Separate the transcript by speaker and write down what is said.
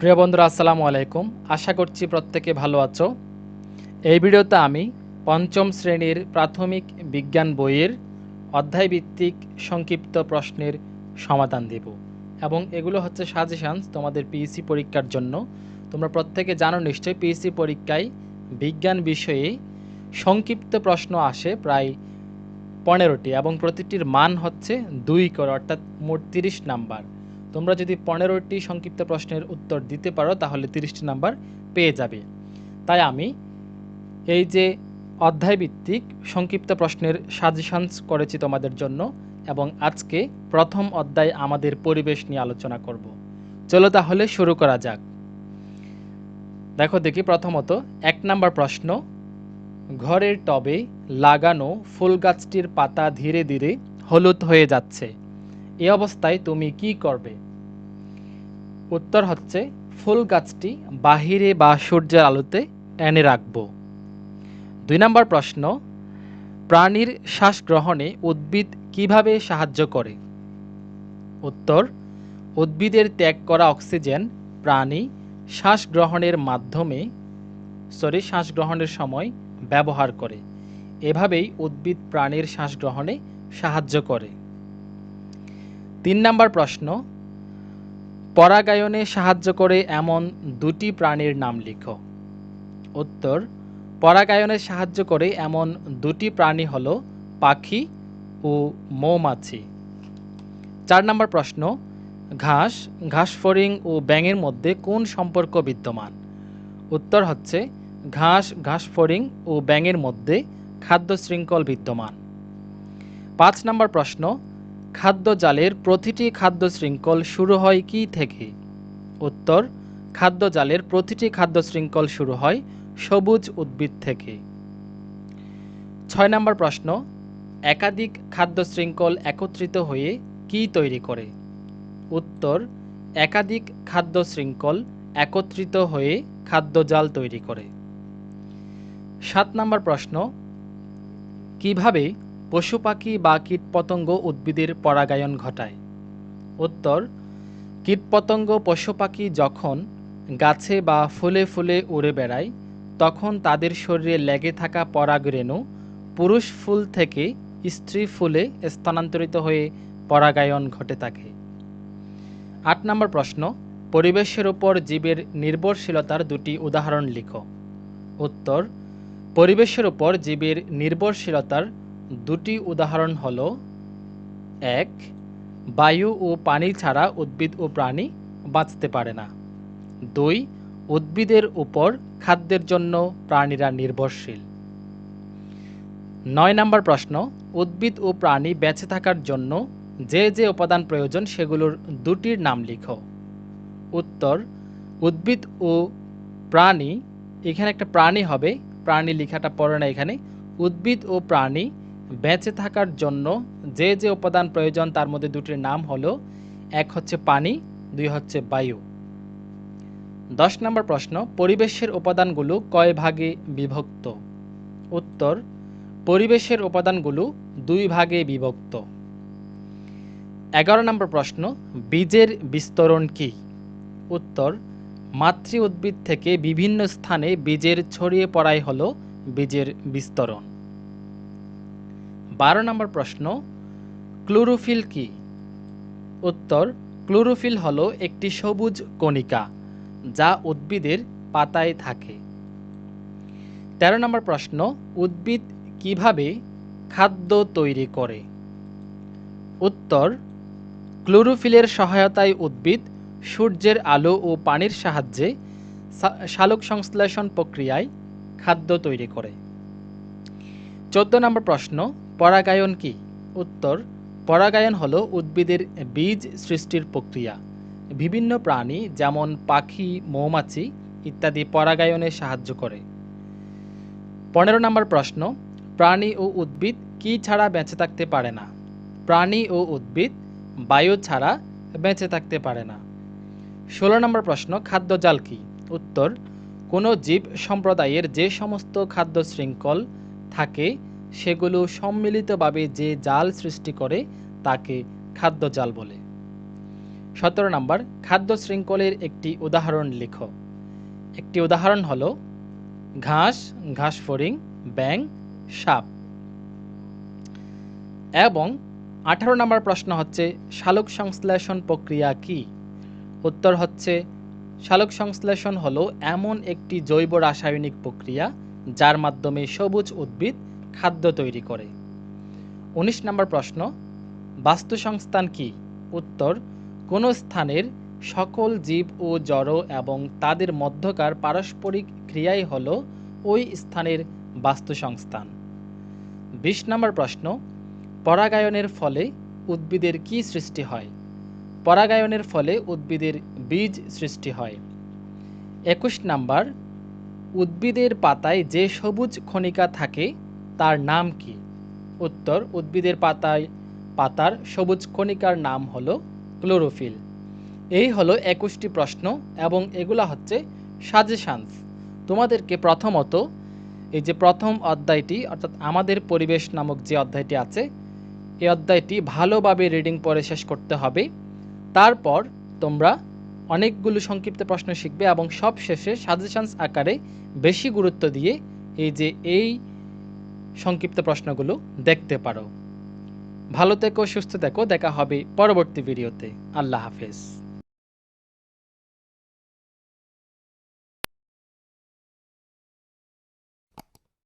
Speaker 1: প্রিয় বন্ধুরা, আসসালামু আলাইকুম। আশা করছি প্রত্যেকে ভালো আছো। এই ভিডিওতে আমি পঞ্চম শ্রেণির প্রাথমিক বিজ্ঞান বইয়ের অধ্যায়ভিত্তিক সংক্ষিপ্ত প্রশ্নের সমাধান দেব এবং এগুলো হচ্ছে সাজেশানস তোমাদের পিএসসি পরীক্ষার জন্য। তোমরা প্রত্যেকে জানো নিশ্চয়ই পিএসসি পরীক্ষায় বিজ্ঞান বিষয়ে সংক্ষিপ্ত প্রশ্ন আসে প্রায় পনেরোটি এবং প্রতিটির মান হচ্ছে দুই করে, অর্থাৎ মোট তিরিশ নাম্বার। তোমরা যদি পনেরোটি সংক্ষিপ্ত প্রশ্নের উত্তর দিতে পারো, তাহলে তিরিশটি নাম্বার পেয়ে যাবে। তাই আমি এই যে অধ্যায়ভিত্তিক সংক্ষিপ্ত প্রশ্নের সাজেশনস করেছি তোমাদের জন্য এবং আজকে প্রথম অধ্যায় আমাদের পরিবেশ নিয়ে আলোচনা করব। চলো তাহলে শুরু করা যাক। দেখো দেখি প্রথমত এক নাম্বার প্রশ্ন, ঘরের টবে লাগানো ফুল গাছটির পাতা ধীরে ধীরে হলুদ হয়ে যাচ্ছে। এ অবস্থায় তুমি কি করবে? উত্তর হচ্ছে, ফুল গাছটি বাহিরে বা সূর্যের আলোতে এনে রাখব। দুই নম্বর প্রশ্ন, প্রাণীর শ্বাস গ্রহণে উদ্ভিদ কীভাবে সাহায্য করে? উত্তর, উদ্ভিদের ত্যাগ করা অক্সিজেন প্রাণী শ্বাস গ্রহণের মাধ্যমে, সরি শ্বাস গ্রহণের সময় ব্যবহার করে। এভাবেই উদ্ভিদ প্রাণীর শ্বাস গ্রহণে সাহায্য করে। তিন নাম্বার প্রশ্ন, পরাগায়নে সাহায্য করে এমন দুটি প্রাণীর নাম লিখো। উত্তর, পরাগায়নে সাহায্য করে এমন দুটি প্রাণী হল পাখি ও মৌমাছি। চার নম্বর প্রশ্ন, ঘাস, ঘাসফড়িং ও ব্যাঙের মধ্যে কোন সম্পর্ক বিদ্যমান? উত্তর হচ্ছে, ঘাস, ঘাসফড়িং ও ব্যাঙের মধ্যে খাদ্য শৃঙ্খল বিদ্যমান। পাঁচ নম্বর প্রশ্ন খাদ্য জালের প্রতিটি খাদ্য শৃঙ্খল শুরু হয় কি থেকে? উত্তর খাদ্য জালের প্রতিটি খাদ্য শৃঙ্খল শুরু হয় সবুজ উদ্ভিদ থেকে। ছয় নম্বর প্রশ্ন, একাধিক খাদ্য শৃঙ্খল একত্রিত হয়ে কি তৈরি করে? উত্তর, একাধিক খাদ্য শৃঙ্খল একত্রিত হয়ে খাদ্য জাল তৈরি করে। সাত নম্বর প্রশ্ন, কীভাবে পশু পাখি বা কীটপতঙ্গ উদ্ভিদের পরাগায়ন ঘটায়। উত্তর, কীটপতঙ্গ পশু পাখি যখন গাছে বা ফুলে ফুলে উড়ে বেড়ায়, তখন তাদের শরীরে লেগে থাকা পরাগরেণু পুরুষ ফুল থেকে স্ত্রী ফুলে স্থানান্তরিত হয়ে পরাগায়ন ঘটে থাকে। আট নম্বর প্রশ্ন, পরিবেশের উপর জীবের নির্ভরশীলতার দুটি উদাহরণ লিখো। উত্তর, পরিবেশের উপর জীবের নির্ভরশীলতার দুটি উদাহরণ হল, এক, বায়ু ও পানি ছাড়া উদ্ভিদ ও প্রাণী বাঁচতে পারে না। দুই, উদ্ভিদের উপর খাদ্যের জন্য প্রাণীরা নির্ভরশীল। নয় নম্বর প্রশ্ন, উদ্ভিদ ও প্রাণী বেঁচে থাকার জন্য যে যে উপাদান প্রয়োজন সেগুলোর দুটির নাম লিখো। উত্তর, উদ্ভিদ ও প্রাণী, এখানে একটা প্রাণী হবে, প্রাণী লেখাটা পড়ে না এখানে। উদ্ভিদ ও প্রাণী বেঁচে থাকার জন্য যে যে উপাদান প্রয়োজন, তার মধ্যে দুটির নাম হলো, এক হচ্ছে পানি, দুই হচ্ছে বায়ু। দশ নম্বর প্রশ্ন, পরিবেশের উপাদানগুলো কয় ভাগে বিভক্ত? উত্তর, পরিবেশের উপাদানগুলো দুই ভাগে বিভক্ত। এগারো নম্বর প্রশ্ন, বীজের বিস্তরণ কি? উত্তর, মাতৃ উদ্ভিদ থেকে বিভিন্ন স্থানে বীজের ছড়িয়ে পড়াই হল বীজের বিস্তরণ। বারো নম্বর প্রশ্ন, ক্লোরোফিল কি? উত্তর, ক্লোরোফিল হলো একটি সবুজ কণিকা যা উদ্ভিদের পাতায় থাকে। তেরো নম্বর প্রশ্ন, উদ্ভিদ কীভাবে খাদ্য তৈরি করে? উত্তর, ক্লোরোফিলের সহায়তায় উদ্ভিদ সূর্যের আলো ও পানির সাহায্যে সালোক সংশ্লেষণ প্রক্রিয়ায় খাদ্য তৈরি করে। চোদ্দ নম্বর প্রশ্ন পরাগায়ন কি? উত্তর, পরাগায়ন হল উদ্ভিদের বীজ সৃষ্টির প্রক্রিয়া। বিভিন্ন প্রাণী, যেমন পাখি, মৌমাছি ইত্যাদি পরাগায়নে সাহায্য করে। পনেরো নম্বর প্রশ্ন, প্রাণী ও উদ্ভিদ কি ছাড়া বেঁচে থাকতে পারে না? প্রাণী ও উদ্ভিদ, বায়ু ছাড়া বেঁচে থাকতে পারে না। ষোলো নম্বর প্রশ্ন, খাদ্য জাল কি? উত্তর, কোনো জীব সম্প্রদায়ের যে সমস্ত খাদ্য শৃঙ্খল থাকে সেগুলো সম্মিলিতভাবে যে জাল সৃষ্টি করে, তাকে খাদ্য জাল বলে। সতেরো নাম্বার, খাদ্য শৃঙ্খলের একটি উদাহরণ লিখো। একটি উদাহরণ হলো, ঘাস ঘাস ফড়িং ব্যাং সাপ। এবং আঠারো নম্বর প্রশ্ন হচ্ছে, শালক সংশ্লেষণ প্রক্রিয়া কি? উত্তর হচ্ছে, শালক সংশ্লেষণ হলো এমন একটি জৈব রাসায়নিক প্রক্রিয়া, যার মাধ্যমে সবুজ উদ্ভিদ খাদ্য তৈরি করে। উনিশ নম্বর প্রশ্ন, বাস্তুসংস্থান কি? উত্তর, কোনো স্থানের সকল জীব ও জড় এবং তাদের মধ্যকার পারস্পরিক ক্রিয়াই হল ওই স্থানের বাস্তুসংস্থান। বিশ নম্বর প্রশ্ন, পরাগায়নের ফলে উদ্ভিদের কি সৃষ্টি হয়? পরাগায়নের ফলে উদ্ভিদের বীজ সৃষ্টি হয়। একুশ নাম্বার, উদ্ভিদের পাতায় যে সবুজ খনিকা থাকে তার নাম কি? উত্তর, উদ্ভিদের পাতায়, পাতার সবুজ কণিকার নাম হলো ক্লোরোফিল। এই হলো একুশটি প্রশ্ন এবং এগুলা হচ্ছে সাজেশানস। তোমাদেরকে প্রথমত এই যে প্রথম অধ্যায়টি, অর্থাৎ আমাদের পরিবেশ নামক যে অধ্যায়টি আছে, এই অধ্যায়টি ভালোভাবে রিডিং পরে শেষ করতে হবে। তারপর তোমরা অনেকগুলো সংক্ষিপ্ত প্রশ্ন শিখবে এবং সব শেষে সাজেশানস আকারে বেশি গুরুত্ব দিয়ে এই যে এই সংক্ষিপ্ত প্রশ্নগুলো দেখতে পারো। ভালো থেকো সুস্থ থেকো দেখা হবে পরবর্তী ভিডিওতে। আল্লাহ হাফেজ।